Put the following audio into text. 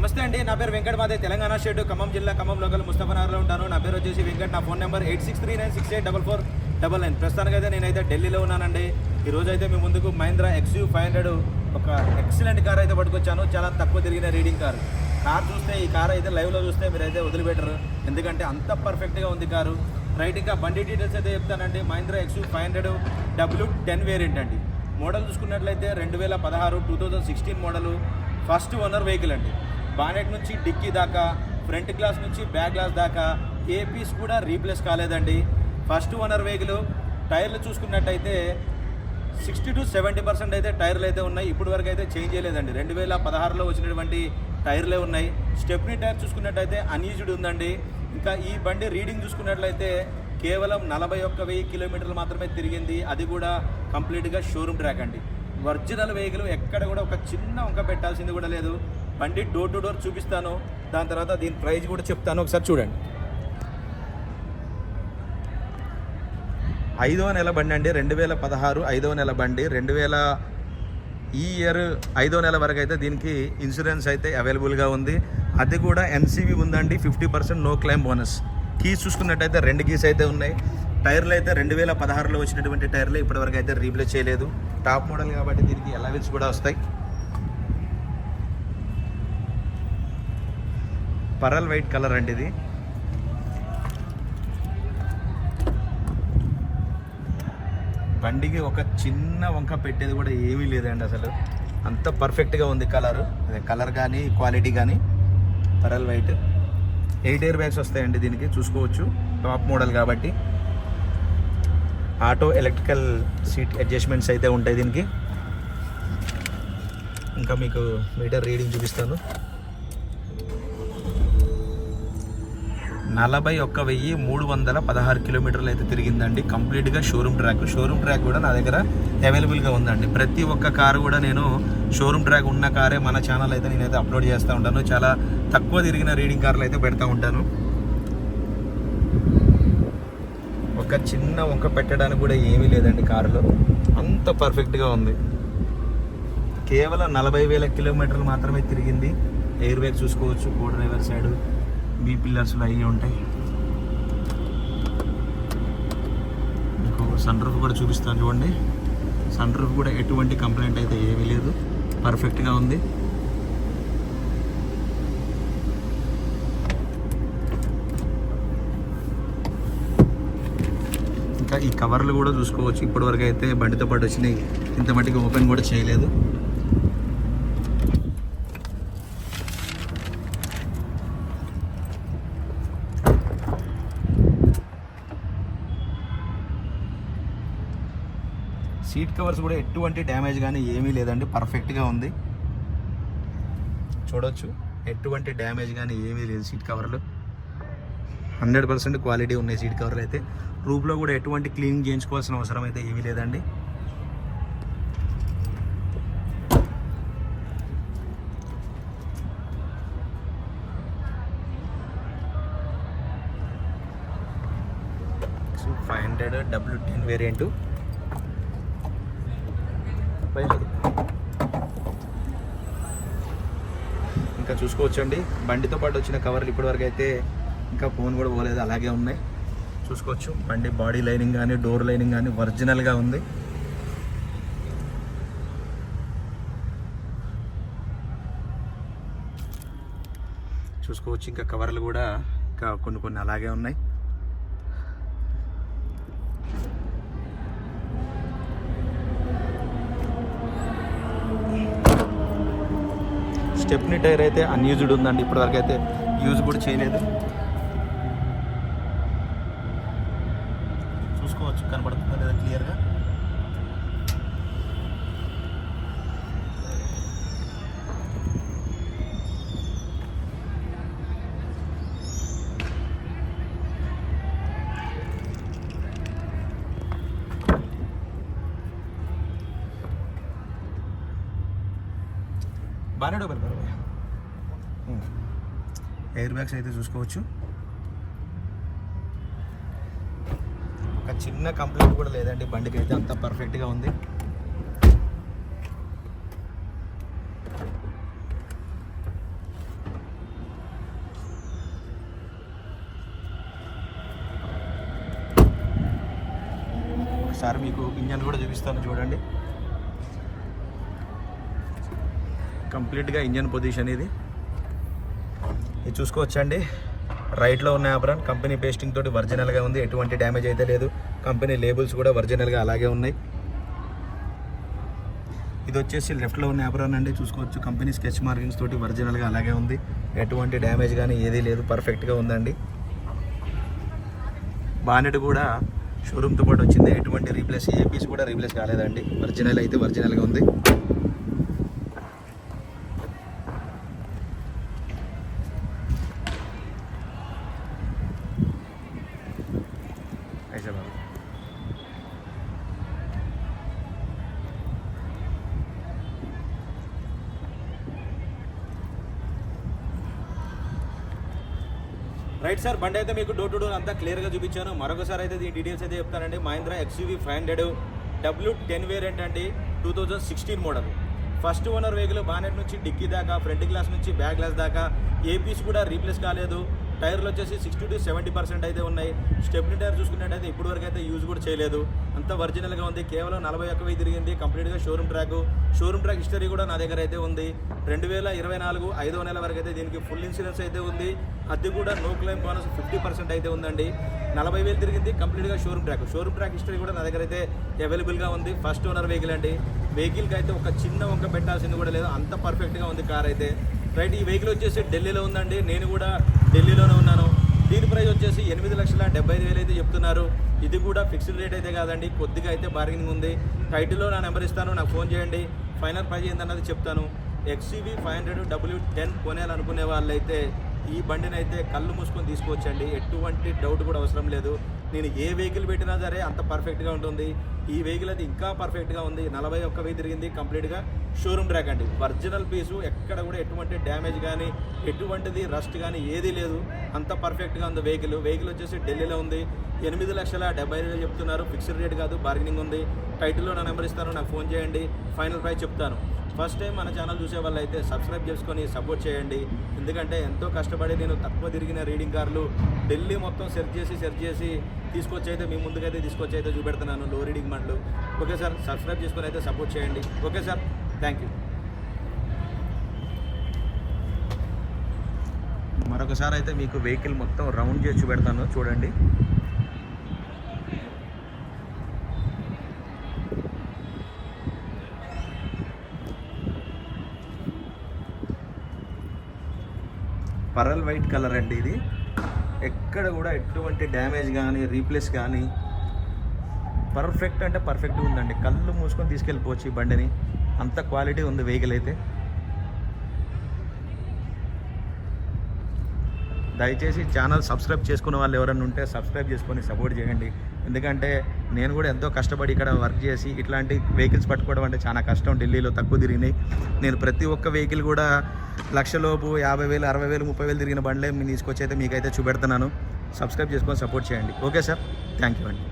నమస్తే అండి నా పేరు వెంకట మాదే తెలంగాణ స్టేట్ ఖమ్మం జిల్లా ఖమ్మం లోకల్ ముస్తఫనగర్లో ఉంటాను. నా పేరు వచ్చేసి వెంకట్ నా phone number eight six three nine six eight double four double nine. ప్రస్తుతానికి అయితే నేనైతే ఢిల్లీలో ఉన్నానండి. ఈ రోజు అయితే మీ ముందుకు మహీంద్రా ఎక్స్యూ ఫైవ్ హండ్రెడ్ ఒక ఎక్సలెంట్ కార్ అయితే పట్టుకొచ్చాను. చాలా తక్కువ తిరిగిన రీడింగ్ కార్ కార్ చూస్తే ఈ కార్ అయితే లైవ్లో చూస్తే మీరైతే వదిలిపెట్టరు. ఎందుకంటే అంత పర్ఫెక్ట్గా ఉంది కారు. రైట్ ఇంకా బండి డీటెయిల్స్ అయితే చెప్తానండి. Mahindra XUV five hundred W ten variant అండి. మోడల్ చూసుకున్నట్లయితే రెండు వేల పదహారు two thousand sixteen model. First owner vehicle అండి. బానెట్ నుంచి డిక్కీ దాకా ఫ్రంట్ గ్లాస్ నుంచి బ్యాక్ గ్లాస్ దాకా ఏ పీస్ కూడా రీప్లేస్ కాలేదండి. ఫస్ట్ ఓనర్ వెహికల్ టైర్లు చూసుకున్నట్టయితే సిక్స్టీ టు సెవెంటీ పర్సెంట్ అయితే టైర్లు అయితే ఉన్నాయి. ఇప్పటి వరకు అయితే చేంజ్ చేయలేదండి. రెండు వేల పదహారులో వచ్చినటువంటి టైర్లే ఉన్నాయి. స్టెప్నీ టైర్ చూసుకున్నట్టయితే అన్యూజ్డ్ ఉందండి. ఇంకా ఈ బండి రీడింగ్ చూసుకున్నట్లయితే కేవలం నలభై ఒక్క వెయ్యి కిలోమీటర్లు మాత్రమే తిరిగింది. అది కూడా కంప్లీట్గా షోరూమ్ ట్రాక్ అండి. ఒరిజినల్ వెహికల్ ఎక్కడ కూడా ఒక చిన్న వంక పెట్టాల్సింది కూడా లేదు. బండి డోర్ టు డోర్ చూపిస్తాను. దాని తర్వాత దీని ప్రైస్ కూడా చెప్తాను. ఒకసారి చూడండి. ఐదవ నెల బండి అండి. రెండు వేల పదహారు ఐదవ నెల బండి. రెండు వేల ఈ ఇయర్ ఐదో నెల వరకు అయితే దీనికి ఇన్సూరెన్స్ అయితే అవైలబుల్గా ఉంది. అది కూడా ఎన్సీబీ ఉందండి. Fifty percent no claim bonus keys చూసుకున్నట్టయితే రెండు కీస్ అయితే ఉన్నాయి. టైర్లు అయితే రెండు వేల పదహారులో వచ్చినటువంటి టైర్లు ఇప్పటివరకు అయితే రీప్లేస్ చేయలేదు. టాప్ మోడల్ కాబట్టి దీనికి అలవెన్స్ కూడా వస్తాయి. పరల్ వైట్ కలర్ అండి ఇది. బండికి ఒక చిన్న వంక పెట్టేది కూడా ఏమీ లేదండి అసలు. అంత పర్ఫెక్ట్గా ఉంది కలర్ అదే కలర్ కానీ క్వాలిటీ కానీ pearl white. Eight air bags వస్తాయండి దీనికి చూసుకోవచ్చు. టాప్ మోడల్ కాబట్టి. ఆటో ఎలక్ట్రికల్ సీట్ అడ్జస్ట్మెంట్స్ అయితే ఉంటాయి దీనికి. ఇంకా మీకు మీటర్ రీడింగ్ చూపిస్తాను. నలభై ఒక్క వెయ్యి మూడు వందల పదహారు కిలోమీటర్లు అయితే తిరిగిందండి. కంప్లీట్గా షోరూమ్ ట్రాక్. షోరూమ్ ట్రాక్ కూడా నా దగ్గర అవైలబుల్గా ఉందండి. ప్రతి ఒక్క కారు కూడా నేను షోరూమ్ ట్రాక్ ఉన్న కారే మన ఛానల్ అయితే నేనైతే అప్లోడ్ చేస్తూ ఉంటాను. చాలా తక్కువ తిరిగిన రీడింగ్ కార్లు అయితే పెడతా ఉంటాను. ఒక చిన్న వంక పెట్టడానికి కూడా ఏమీ లేదండి కారులో. అంత పర్ఫెక్ట్గా ఉంది. కేవలం నలభై వేల కిలోమీటర్లు మాత్రమే తిరిగింది. ఎయిర్ బ్యాగ్ చూసుకోవచ్చు కో డ్రైవర్ సైడ్. బీ పిల్లర్స్లో అవి ఉంటాయి. మీకు సన్ రూఫ్ కూడా చూపిస్తాను చూడండి. సన్ రూఫ్ కూడా ఎటువంటి కంప్లైంట్ అయితే ఏమీ లేదు. పర్ఫెక్ట్గా ఉంది. ఇంకా ఈ కవర్లు కూడా చూసుకోవచ్చు. ఇప్పటివరకు అయితే బండితో పాటు వచ్చినాయి. ఇంత మట్టికి ఓపెన్ కూడా చేయలేదు. సీట్ కవర్స్ కూడా ఎటువంటి డ్యామేజ్ కానీ ఏమీ లేదండి పర్ఫెక్ట్గా ఉంది. చూడొచ్చు ఎటువంటి డ్యామేజ్ కానీ ఏమీ లేదు సీట్ కవర్లు. హండ్రెడ్ పర్సెంట్ క్వాలిటీ ఉన్నాయి సీట్ కవర్లు అయితే. రూప్లో కూడా ఎటువంటి క్లీన్ చేయించుకోవాల్సిన అవసరం అయితే ఏమీ లేదండి. Five hundred W ten variant ఇంకా చూసుకోవచ్చండి. బండితో పాటు వచ్చిన కవర్లు ఇప్పటివరకు అయితే ఇంకా ఫోన్ కూడా పోలేదు అలాగే ఉన్నాయి. చూసుకోవచ్చు. బండి బాడీ లైనింగ్ కానీ డోర్ లైనింగ్ కానీ ఒరిజినల్గా ఉంది. చూసుకోవచ్చు. ఇంకా కవర్లు కూడా ఇంకా కొన్ని కొన్ని అలాగే ఉన్నాయి. స్టెప్నీ టైర్ అయితే అన్యూజ్డ్ ఉందండి. ఇప్పటివరకు అయితే యూజ్ కూడా చేయలేదు. చూసుకోవచ్చు కనబడుతుందా లేదా క్లియర్గా? బాగానే డబ్బులు పర్వాలేదు ఎయిర్ బ్యాగ్స్ అయితే చూసుకోవచ్చు. ఒక చిన్న కంప్లైంట్ కూడా లేదండి బండికి అయితే అంత పర్ఫెక్ట్గా ఉంది. ఒకసారి మీకు ఇంజన్ కూడా చూపిస్తాను చూడండి. కంప్లీట్గా ఇంజన్ పొజిషన్ ఇది. ఇది చూసుకోవచ్చండి. రైట్లో ఉన్న ఆబ్రాన్ కంపెనీ పేస్టింగ్ తోటి ఒరిజినల్గా ఉంది. ఎటువంటి డ్యామేజ్ అయితే లేదు. కంపెనీ లేబుల్స్ కూడా ఒరిజినల్గా అలాగే ఉన్నాయి. ఇది వచ్చేసి లెఫ్ట్లో ఉన్న ఆబ్రాన్ అండి. చూసుకోవచ్చు. కంపెనీ స్కెచ్ మార్కింగ్స్ తోటి ఒరిజినల్గా అలాగే ఉంది. ఎటువంటి డ్యామేజ్ కానీ ఏదీ లేదు. పర్ఫెక్ట్గా ఉందండి. బానెట్ కూడా షోరూమ్తో పాటు వచ్చింది. ఎటువంటి రీప్లేస్ ఏ పీస్ కూడా రీప్లేస్ కాలేదండి. ఒరిజినల్ అయితే ఒరిజినల్గా ఉంది. రైట్ సార్ బండి అయితే మీకు డోర్ టు డోర్ అంతా క్లియర్గా చూపించాను. మరొకసారి అయితే దీని డీటెయిల్స్ అయితే చెప్తానండి. Mahindra XUV five hundred W ten variant అండి. Two thousand sixteen model first owner vehicle bonnet నుంచి డిక్కీ దాకా ఫ్రంట్ గ్లాస్ నుంచి బ్యాక్ గ్లాస్ దాకా. ఏ పీస్ కూడా రీప్లేస్ కాలేదు. టైర్లు వచ్చేసి సిక్స్టీ టు సెవెంటీ పర్సెంట్ అయితే ఉన్నాయి. స్టెప్ని టైర్ చూసుకున్నట్టయితే ఇప్పటి వరకు అయితే యూజ్ కూడా చేయలేదు. అంతా ఒరిజినల్గా ఉంది. కేవలం నలభై ఒక్క వెయ్యి తిరిగింది. కంప్లీట్గా showroom track. Showroom track history కూడా నా దగ్గర అయితే ఉంది. రెండు వేల ఇరవై నాలుగు ఐదో నెల వరకు అయితే దీనికి ఫుల్ ఇన్సూరెన్స్ అయితే ఉంది. అది కూడా no claim bonus fifty percent అయితే ఉందండి. నలభై వేలు తిరిగింది. కంప్లీట్గా showroom track. Showroom track history కూడా నా దగ్గర అయితే అవైలబుల్గా ఉంది. ఫస్ట్ ఓనర్ వెహికల్ అండి. వెహికల్కి అయితే ఒక చిన్న వంక పెట్టాల్సింది కూడా లేదు. అంత పర్ఫెక్ట్గా ఉంది కార్ అయితే. రైట్ ఈ వెహికల్ వచ్చేసి ఢిల్లీలో ఉందండి. నేను కూడా ఢిల్లీలోనే ఉన్నాను. దీని ప్రైస్ వచ్చేసి ఎనిమిది లక్షల డెబ్బై ఐదు వేలు అయితే చెప్తున్నారు. ఇది కూడా ఫిక్స్డ్ రేట్ అయితే కాదండి. కొద్దిగా అయితే బార్గెనింగ్ ఉంది. టైటిల్లో నా నెంబర్ ఇస్తాను. నాకు ఫోన్ చేయండి. ఫైనల్ ప్రైస్ ఏంటన్నది చెప్తాను. XUV five hundred W ten కొనేయాలనుకునే వాళ్ళైతే ఈ బండిని అయితే కళ్ళు మూసుకొని తీసుకోవచ్చండి. ఎటువంటి డౌట్ కూడా అవసరం లేదు. నేను ఏ వెహికల్ పెట్టినా సరే అంత పర్ఫెక్ట్గా ఉంటుంది. ఈ వెహికల్ అయితే ఇంకా పర్ఫెక్ట్గా ఉంది. నలభై ఒక్క వెయ్యి తిరిగింది. కంప్లీట్గా షోరూమ్ ట్రాక్ అండి. ఒరిజినల్ పీసు ఎక్కడ కూడా ఎటువంటి డ్యామేజ్ కానీ ఎటువంటిది రస్ట్ కానీ ఏదీ లేదు. అంత పర్ఫెక్ట్గా ఉంది వెహికల్. వెహికల్ వచ్చేసి ఢిల్లీలో ఉంది. ఎనిమిది లక్షల డెబ్బై వేలు చెప్తున్నారు. ఫిక్స్డ్ రేట్ కాదు. బార్గెనింగ్ ఉంది. టైటిల్లో నా నెంబర్ ఇస్తాను. నాకు ఫోన్ చేయండి. ఫైనల్ ప్రైస్ చెప్తాను. ఫస్ట్ టైం మన ఛానల్ చూసే వాళ్ళు అయితే సబ్స్క్రైబ్ చేసుకొని సపోర్ట్ చేయండి. ఎందుకంటే ఎంతో కష్టపడి నేను తక్కువ తిరిగిన రీడింగ్ కార్లు ఢిల్లీ మొత్తం సెర్చ్ చేసి సెర్చ్ చేసి తీసుకొచ్చి అయితే మీ ముందుకైతే తీసుకొచ్చి అయితే చూపెడుతున్నాను లో రీడింగ్ మండ్లు ఓకే సార్ సబ్స్క్రైబ్ చేసుకొని అయితే సపోర్ట్ చేయండి. ఓకే సార్ థ్యాంక్ యూ మరొకసారి అయితే మీకు వెహికల్ మొత్తం రౌండ్ చేసి చూపెడతాను. చూడండి. పరల్ వైట్ కలర్ అండి ఇది. ఎక్కడ కూడా ఎటువంటి డ్యామేజ్ కానీ రీప్లేస్ కానీ పర్ఫెక్ట్ అంటే పర్ఫెక్ట్ ఉందండి. కళ్ళు మూసుకొని తీసుకెళ్ళిపోవచ్చు ఈ బండిని. అంత క్వాలిటీ ఉంది వెహికల్ అయితే దయచేసి ఛానల్ సబ్స్క్రైబ్ చేసుకున్న వాళ్ళు ఎవరైనా ఉంటే సబ్స్క్రైబ్ చేసుకొని సపోర్ట్ చేయండి. ఎందుకంటే నేను కూడా ఎంతో కష్టపడి ఇక్కడ వర్క్ చేసి ఇట్లాంటి వెహికల్స్ పట్టుకోవడం అంటే చాలా కష్టం. ఢిల్లీలో తక్కువ తిరిగినాయి. నేను ప్రతి ఒక్క వెహికల్ కూడా లక్షలోపు యాభై వేలు అరవై వేలు ముప్పై వేలు తిరిగిన బండ్లే మీ తీసుకొచ్చి అయితే మీకైతే చూపెడుతున్నాను. సబ్స్క్రైబ్ చేసుకొని సపోర్ట్ చేయండి. ఓకే సార్ థ్యాంక్ యూ అండి